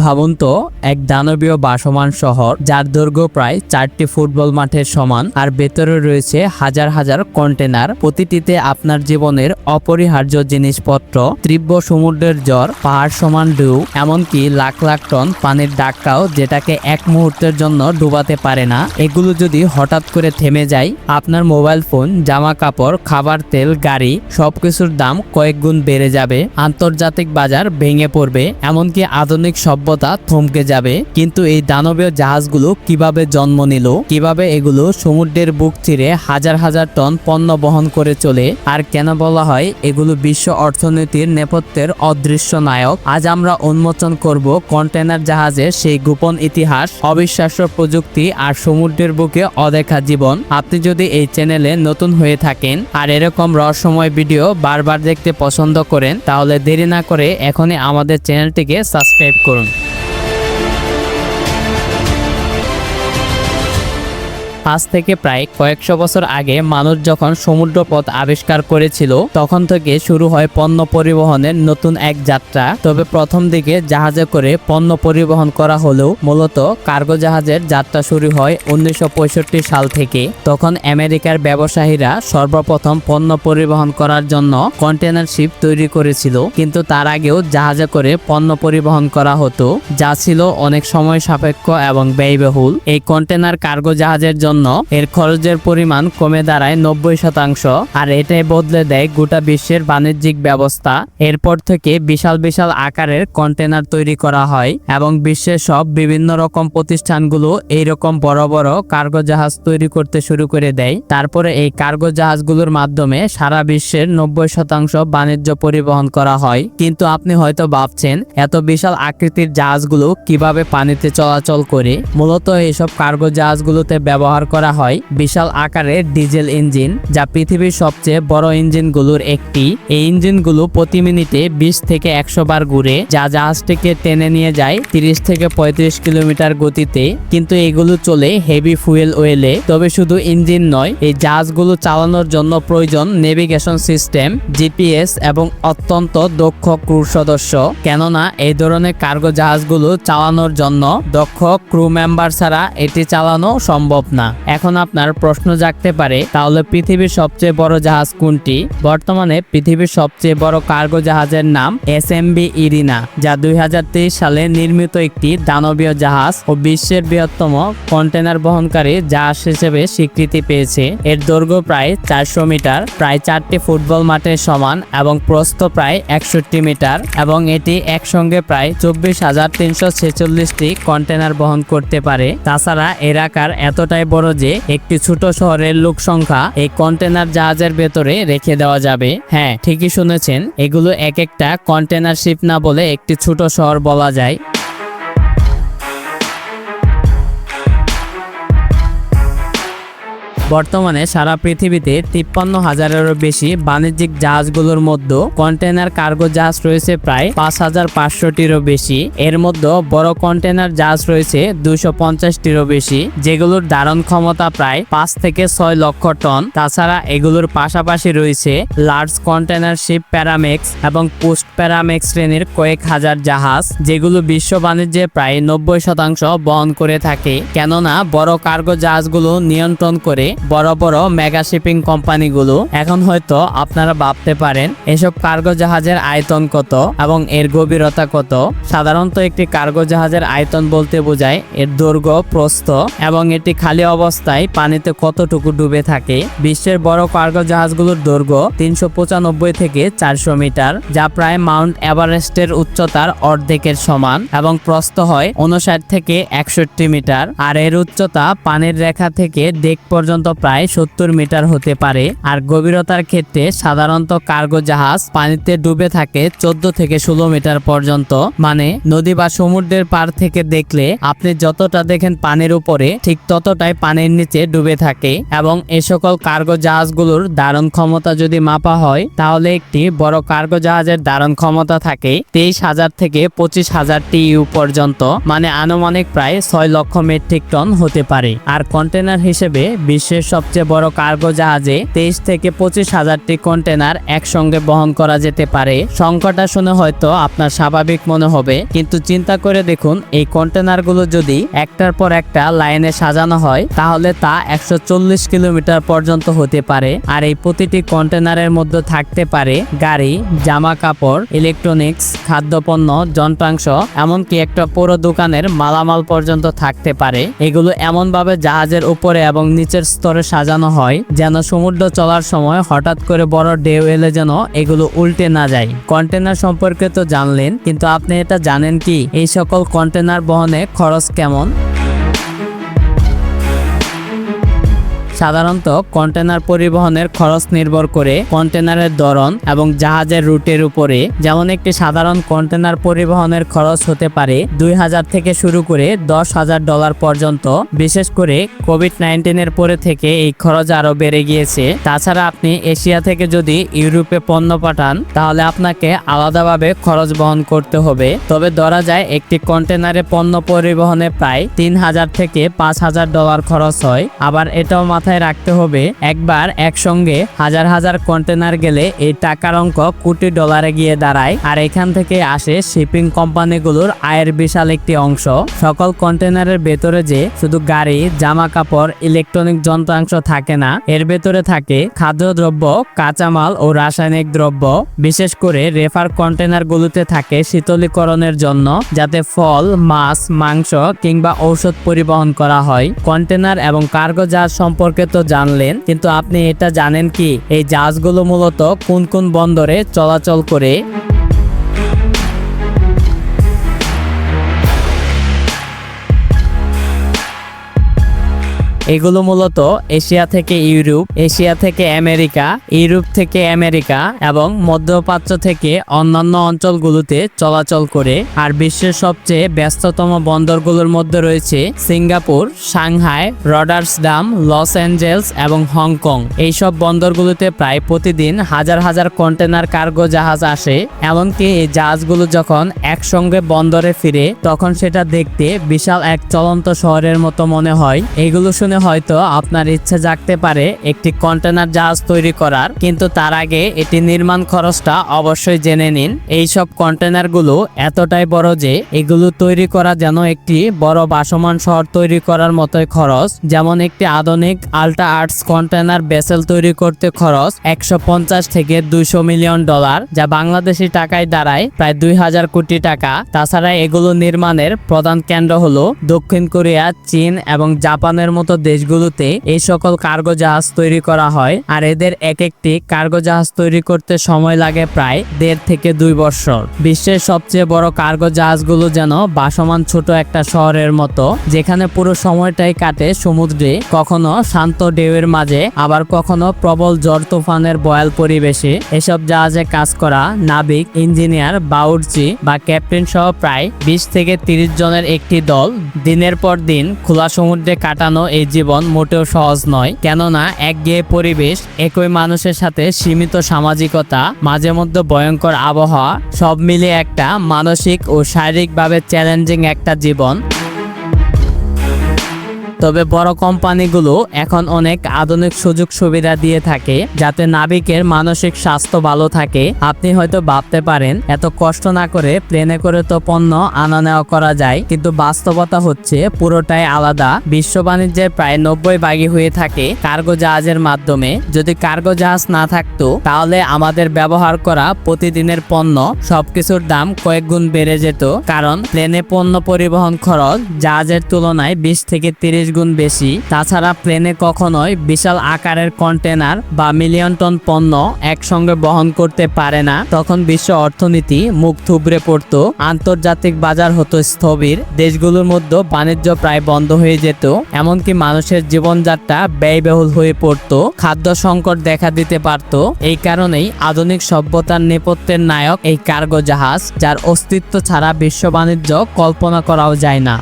ভাবুন তো এক দানবীয় বাসমান শহর, যার দৈর্ঘ্য প্রায় চারটি ফুটবল মাঠের সমান আর ভেতরে রয়েছে হাজার হাজার কন্টেনার। প্রতিটিতে আপনার জীবনের অপরিহার্য জিনিসপত্র, তীব্র সমুদ্রের জ্বর, পাহাড় সমান ঢেউ, এমনকি লাখ লাখ টন পানির ডাক্কাও যেটাকে এক মুহূর্তের জন্য ডুবাতে পারে না। এগুলো যদি হঠাৎ করে থেমে যায়, আপনার মোবাইল ফোন জামা কাপড় খাবার তেল, গাড়ি সবকিছুর দাম কয়েক গুণ বেড়ে যাবে। আন্তর্জাতিক বাজার ভেঙে পড়বে, এমনকি আধুনিক সভ্যতা থমকে যাবে, কিন্তু এই দানবীয় জাহাজগুলো কীভাবে জন্ম নিল, কীভাবে এগুলো সমুদ্রের বুক চিরে হাজার হাজার টন পণ্য বহন করে চলে, আর কেন বলা হয় এগুলো বিশ্ব অর্থনীতির নেপথ্যের অদৃশ্য নায়ক? আজ আমরা উন্মোচন করব কন্টেনার জাহাজের সেই গোপন ইতিহাস, অবিশ্বাস্য প্রযুক্তি আর সমুদ্রের বুকে অদেখা জীবন। আপনি যদি এই চ্যানেলে নতুন হয়ে থাকেন আর এরকম রহস্যময় ভিডিও বারবার দেখতে পছন্দ করেন, তাহলে দেরি না করে এখনই আমাদের চ্যানেলটিকে সাবস্ক্রাইব করুন। আজ থেকে প্রায় কয়েকশো বছর আগে মানুষ যখন সমুদ্রপথ আবিষ্কার করেছিল, তখন থেকে শুরু হয় পণ্য পরিবহনের নতুন এক যাত্রা। তবে প্রথম দিকে জাহাজে করে পণ্য পরিবহন করা হলেও মূলত কার্গো জাহাজের যাত্রা শুরু হয় উনিশশো পঁয়ষট্টি সাল থেকে। তখন আমেরিকার ব্যবসায়ীরা সর্বপ্রথম পণ্য পরিবহন করার জন্য কন্টেনার শিপ তৈরি করেছিল, কিন্তু তার আগেও জাহাজে করে পণ্য পরিবহন করা হতো, যা ছিল অনেক সময় সাপেক্ষ এবং ব্যয়বহুল। এই কন্টেনার কার্গো জাহাজের জন্য এর খরচের পরিমাণ কমে দাঁড়ায় নব্বই শতাংশ। আর এটাই বদলে দেয় গোটা বিশ্বের বাণিজ্যিক ব্যবস্থা। এরপর থেকে বিশাল বিশাল আকারের কন্টেনার তৈরি করা হয় এবং বিশ্বের সব বিভিন্ন রকম প্রতিষ্ঠানগুলো এইরকম বড় বড় কার্গো জাহাজ তৈরি করতে শুরু করে দেয়। তারপরে এই কার্গো জাহাজগুলোর মাধ্যমে সারা বিশ্বের নব্বই শতাংশ বাণিজ্য পরিবহন করা হয়। কিন্তু আপনি হয়তো ভাবছেন, এত বিশাল আকৃতির জাহাজগুলো কীভাবে পানিতে চলাচল করে? মূলত এইসব কার্গো জাহাজগুলোতে ব্যবহার করা হয়। বিশাল আকারের ডিজেল ইঞ্জিন, যা পৃথিবীর সবচেয়ে বড় ইঞ্জিনগুলোর একটি। এই ইঞ্জিনগুলো প্রতি মিনিটে বিশ থেকে একশো বার ঘুরে যা জাহাজটিকে টেনে নিয়ে যায় তিরিশ থেকে পঁয়ত্রিশ কিলোমিটার গতিতে। কিন্তু এগুলো চলে হেভি ফুয়েল ওয়েলে। তবে শুধু ইঞ্জিন নয়, এই জাহাজগুলো চালানোর জন্য প্রয়োজন নেভিগেশন সিস্টেম, জিপিএস এবং অত্যন্ত দক্ষ ক্রু সদস্য। কেননা, এই ধরনের কার্গো জাহাজগুলো চালানোর জন্য দক্ষ ক্রু মেম্বার ছাড়া এটি চালানো সম্ভব না। এখন আপনার প্রশ্ন জাগতে পারে, তাহলে পৃথিবীর সবচেয়ে বড় জাহাজ কোনটি? বর্তমানে পৃথিবীর সবচেয়ে বড় কার্গো জাহাজের নাম এস এম বি ইরিনা, যা দুই হাজার তেইশ সালে নির্মিত একটি দানবীয় জাহাজ ও বিশ্বের বৃহত্তম কন্টেনার বহনকারী জাহাজ হিসেবে স্বীকৃতি পেয়েছে। এর দৈর্ঘ্য প্রায় চারশো মিটার, প্রায় চারটি ফুটবল মাঠের সমান এবং প্রস্থ প্রায় একষট্টি মিটার এবং এটি একসঙ্গে প্রায় চব্বিশ হাজার তিনশো ছেচল্লিশটি কন্টেনার বহন করতে পারে। তাছাড়া এর আকার এতটাই বড় যে একটি ছোট শহরের লোক সংখ্যা এই কন্টেনার জাহাজের ভেতরে রেখে দেওয়া যাবে। হ্যাঁ ঠিকই শুনেছেন। এগুলো এক একটা কন্টেনার শিপ না বলে একটি ছোট শহর বলা যায়। বর্তমানে সারা পৃথিবীতে তিপ্পান্ন হাজারেরও বেশি বাণিজ্যিক জাহাজগুলোর মধ্যে কন্টেনার কার্গো জাহাজ রয়েছে প্রায় পাঁচ হাজার পাঁচশোটিরও বেশি। এর মধ্যে বড় কন্টেনার জাহাজ রয়েছে দুশো পঞ্চাশটিরও বেশি, যেগুলোর ধারণ ক্ষমতা প্রায় পাঁচ থেকে ছয় লক্ষ টন। তাছাড়া এগুলোর পাশাপাশি রয়েছে লার্জ কন্টেনার শিপ প্যারামেক্স এবং পোস্ট প্যারামেক্স শ্রেণির কয়েক হাজার জাহাজ, যেগুলো বিশ্ব বাণিজ্যে প্রায় নব্বই শতাংশ বহন করে থাকে। কেননা বড় কার্গো জাহাজগুলো নিয়ন্ত্রণ করে বড় বড় মেগা শিপিং কোম্পানিগুলো এখন হয়তো আপনারা ভাবতে পারেন, এসব কার্গো জাহাজের আয়তন কত এবং এর গভীরতা কত? সাধারণত একটি কার্গো জাহাজের আয়তন বলতে বোঝায় এর দৈর্ঘ্য, প্রস্থ এবং এটি খালি অবস্থায় পানিতে কতটুকু ডুবে থাকে। বিশ্বের বড় কার্গো জাহাজগুলোর দৈর্ঘ্য তিনশো পঁচানব্বই থেকে চারশো মিটার, যা প্রায় মাউন্ট এভারেস্টের উচ্চতার অর্ধেকের সমান এবং প্রস্থ হয় উনষাট থেকে একষট্টি মিটার। আর এর উচ্চতা পানির রেখা থেকে ডেক পর্যন্ত প্রায় সত্তর মিটার হতে পারে আর গভীরতার ক্ষেত্রে সাধারণত কার্গো জাহাজ পানিতে ডুবে থাকে চোদ্দ থেকে ষোলো মিটার পর্যন্ত। মানে নদী বা সমুদ্রের পার থেকে দেখলে আপনি যতটা দেখেন পানির উপরে, ঠিক ততটাই পানির নিচে ডুবে থাকে এবং এ সকল কার্গো জাহাজগুলোর ধারণ ক্ষমতা যদি মাপা হয়, তাহলে একটি বড় কার্গো জাহাজের ধারণ ক্ষমতা থাকে তেইশ হাজার থেকে পঁচিশ হাজার টিইউ পর্যন্ত। মানে আনুমানিক প্রায় ছয় লক্ষ মেট্রিক টন হতে পারে। আর কন্টেনার হিসেবে বিশ্বের বিশ্বের সবচেয়ে বড় কার্গো জাহাজে তেইশ থেকে পঁচিশ হাজারটি কন্টেনার একসঙ্গে বহন করা যেতে পারে। সংখ্যাটা শুনে হয়তো আপনার স্বাভাবিক মনে হবে, কিন্তু চিন্তা করে দেখুন, এই কন্টেনারগুলো যদি একটার পর একটা লাইনে সাজানো হয়, তাহলে তা একশো চল্লিশ কিলোমিটার পর্যন্ত হতে পারে। আর এই প্রতিটি কন্টেনারের মধ্যে থাকতে পারে গাড়ি, জামা কাপড় ইলেকট্রনিক্স খাদ্যপণ্য, যন্ত্রাংশ, এমনকি একটা পুরো দোকানের মালামাল পর্যন্ত থাকতে পারে। এগুলো এমনভাবে জাহাজের উপরে এবং নিচের স্তরে সাজানো হয়, যেন সমুদ্র চলার সময় হঠাৎ করে বড় ঢেউ এলে যেন এগুলো উল্টে না যায়। কন্টেনার সম্পর্কে তো জানলেন, কিন্তু আপনি এটা জানেন কি? এই সকল কন্টেনার বহনে খরচ কেমন? সাধারণত কন্টেনার পরিবহনের খরচ নির্ভর করে কন্টেনারের ধরন এবং জাহাজের রুটের উপরে। যেমন একটি সাধারণ কন্টেনার পরিবহনের খরচ হতে পারে দুই হাজার থেকে শুরু করে দশ হাজার ডলার পর্যন্ত। বিশেষ করে কোভিড নাইন্টিনের পরে থেকে এই খরচ আরও বেড়ে গিয়েছে। তাছাড়া আপনি এশিয়া থেকে যদি ইউরোপে পণ্য পাঠান, তাহলে আপনাকে আলাদাভাবে খরচ বহন করতে হবে। তবে ধরা যায় একটি কন্টেনারে পণ্য পরিবহনে প্রায় তিন হাজার থেকে পাঁচ হাজার ডলার খরচ হয়। আবার এটাও মাথায় রাখতে হবে, একবার একসঙ্গে হাজার হাজার কন্টেনার গেলে এই টাকার অঙ্ক কোটি ডলারে গিয়ে দাঁড়ায়। আর এখান থেকে আসে শিপিং কোম্পানিগুলোর আয়ের বিশাল একটি অংশ। সকল কন্টেনারের ভেতরে যে শুধু গাড়ি জামা কাপড় ইলেকট্রনিক যন্ত্রাংশ থাকে না, এর ভেতরে থাকে খাদ্যদ্রব্য, কাঁচামাল ও রাসায়নিক দ্রব্য। বিশেষ করে রেফার কন্টেনারগুলোতে থাকে শীতলীকরণের জন্য, যাতে ফল, মাছ, মাংস কিংবা ঔষধ পরিবহন করা হয়। কন্টেনার এবং কার্গো জাহাজ সম্পর্কে তো জানলেন, কিন্তু আপনি এটা জানেন কি? এই জাহাজগুলো মূলত কোন কোন বন্দরে চলাচল করে? এগুলো মূলত এশিয়া থেকে ইউরোপ, এশিয়া থেকে আমেরিকা, ইউরোপ থেকে আমেরিকা এবং মধ্যপ্রাচ্য থেকে অন্যান্য অঞ্চলগুলোতে চলাচল করে। আর বিশ্বের সবচেয়ে ব্যস্ততম বন্দরগুলোর মধ্যে রয়েছে Singapore, Shanghai, Rotterdam, Los Angeles এবং হংকং। এইসব বন্দরগুলোতে প্রায় প্রতিদিন হাজার হাজার কন্টেনার কার্গো জাহাজ আসে, এমনকি এই জাহাজগুলো যখন একসঙ্গে বন্দরে ফিরে, তখন সেটা দেখতে বিশাল এক চলন্ত শহরের মতো মনে হয়। এগুলো শুনে হয়তো আপনার ইচ্ছা জাগতে পারে একটি কন্টেনার জাহাজ তৈরি করার, কিন্তু তার আগে এটি নির্মাণ খরচটা অবশ্যই জেনে নিন। এই সব কন্টেনারগুলো এতটাই বড় যে এগুলো তৈরি করা যেন একটি বড় বাসমান শহর তৈরি করার মতোই খরচ, যেমন একটি আধুনিক আল্ট্রা আর্টস কন্টেনার বেসেল তৈরি করতে খরচ একশো পঞ্চাশ থেকে দুইশো মিলিয়ন ডলার, যা বাংলাদেশি টাকায় দাঁড়ায় প্রায় দুই হাজার কোটি টাকা। তাছাড়া এগুলো নির্মাণের প্রধান কেন্দ্র হলো দক্ষিণ কোরিয়া, চীন এবং জাপানের মতো দেশগুলোতে এই সকল কার্গো জাহাজ তৈরি করা হয়, আর এদের এক একটি কার্গো জাহাজ তৈরি করতে সময় লাগে প্রায় দেড় থেকে দুই বছর। বিশ্বের সবচেয়ে বড় কার্গো জাহাজগুলো যেন বাসমান ছোট একটা শহরের মতো, যেখানে পুরো সময়টাই কাটে সমুদ্রে, কখনো শান্ত ঢেউয়ের মাঝে, আবার কখনো প্রবল ঝড় তুফানের বয়াল পরিবেশে। এসব জাহাজে কাজ করা নাবিক, ইঞ্জিনিয়ার, বাউরচি বা ক্যাপ্টেন সহ প্রায় বিশ থেকে তিরিশ জনের একটি দল দিনের পর দিন খোলা সমুদ্রে কাটানো এই জীবন মোটেও সহজ নয়। কেননা, একঘেয়ে পরিবেশ, একই মানুষের সাথে সীমিত সামাজিকতা, মাঝে মধ্যে ভয়ঙ্কর আবহাওয়া, সব মিলিয়ে একটা মানসিক ও শারীরিকভাবে চ্যালেঞ্জিং একটা জীবন। তবে বড় কোম্পানিগুলো এখন অনেক আধুনিক সুযোগ সুবিধা দিয়ে থাকে, যাতে নাবিকের মানসিক স্বাস্থ্য ভালো থাকে। আপনি হয়তো ভাবতে পারেন, এত কষ্ট না করে প্লেনে করে তো পণ্য আনা নেওয়া করা যায়, কিন্তু বাস্তবতা হচ্ছে পুরোটাই আলাদা। বিশ্ব বাণিজ্যের প্রায় নব্বই ভাগই হয়ে থাকে কার্গো জাহাজের মাধ্যমে। যদি কার্গো জাহাজ না থাকতো, তাহলে আমাদের ব্যবহার করা প্রতিদিনের পণ্য সবকিছুর দাম কয়েক গুণ বেড়ে যেত। কারণ প্লেনে পণ্য পরিবহন খরচ জাহাজের তুলনায় বিশ থেকে তিরিশ গুণ বেশি। তাছাড়া প্লেনে কখনোই বিশাল আকারের কন্টেনার বা মিলিয়ন টন পণ্য একসঙ্গে বহন করতে পারে না। তখন বিশ্ব অর্থনীতি মুখ থুবড়ে পড়তো। আন্তর্জাতিক বাজার হতো স্থবির। দেশগুলোর মধ্যে বাণিজ্য প্রায় বন্ধ হয়ে যেত। এমনকি মানুষের জীবনযাত্রা ব্যয়বহুল হয়ে পড়তো। খাদ্য সংকট দেখা দিতে পারত। এই কারণেই আধুনিক সভ্যতার নেপথ্যের নায়ক এই কার্গো জাহাজ, যার অস্তিত্ব ছাড়া বিশ্ব বাণিজ্য কল্পনা করাও যায় না।